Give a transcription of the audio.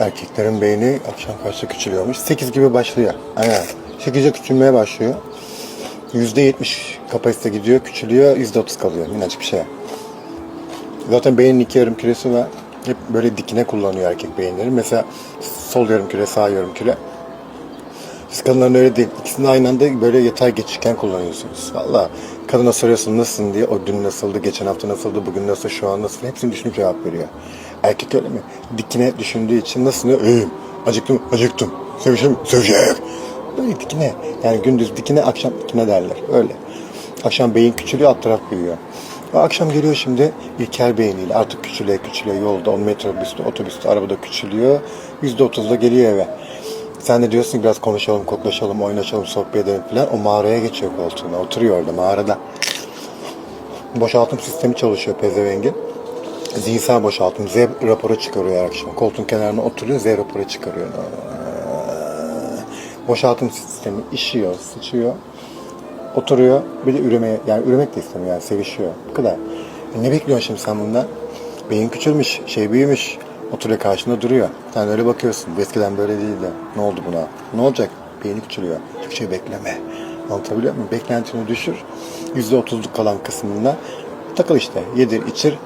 Erkeklerin beyni akşam kaçta küçülüyormuş? 8 gibi başlıyor. Aynen. 8'e küçülmeye başlıyor. %70 kapasite gidiyor, küçülüyor, %30 kalıyor. Minnacık bir şey. Zaten beynin iki yarım küresi var. Hep böyle dikine kullanıyor erkek beyinleri. Mesela sol yarım küre, sağ yarım küre. Kadınların öyle değil. İkisini aynı anda böyle yatay geçişken kullanıyorsunuz. Valla kadına soruyorsun nasılsın diye. O dün nasıldı, geçen hafta nasıldı, bugün nasıl, şu an nasıl. Hepsini düşünüp cevap veriyor. Erkek öyle mi? Dikine düşündüğü için nasıl diyor? İyiyim. Acıktım, acıktım. Sevişim, sevişim. Böyle dikine. Yani gündüz dikine, akşam dikine derler. Öyle. Akşam beyin küçülüyor, alt taraf büyüyor. O akşam geliyor şimdi İlker beyniyle artık küçülüyor küçülüyor yolda, on metrobüste, otobüste, arabada küçülüyor. Yüzde otuzda geliyor eve. Sen de diyorsun biraz konuşalım, koklaşalım, oynaşalım, sohbet edelim falan. O mağaraya geçiyor koltuğuna. Oturuyor orada mağarada. Boşaltım sistemi çalışıyor pezevengin. Zihinsel boşaltım. Z raporu çıkarıyor her akşam. Koltuğun kenarına oturuyor, Z raporu çıkarıyor. Boşaltım sistemi işiyor, sıçıyor. Oturuyor. Bir de üremeye, yani üremek de istemiyor yani sevişiyor. Bu kadar. E ne bekliyorsun şimdi sen bundan? Beyin küçülmüş, şey büyümüş. Oturuyor karşında duruyor. Sen öyle bakıyorsun. Eskiden böyle değildi. Ne oldu buna? Ne olacak? Beyni küçülüyor. Hiçbir şey bekleme. Anlatabiliyor muyum? Beklentini düşür. Yüzde otuzluk kalan kısmında takıl işte. Yedir, içir.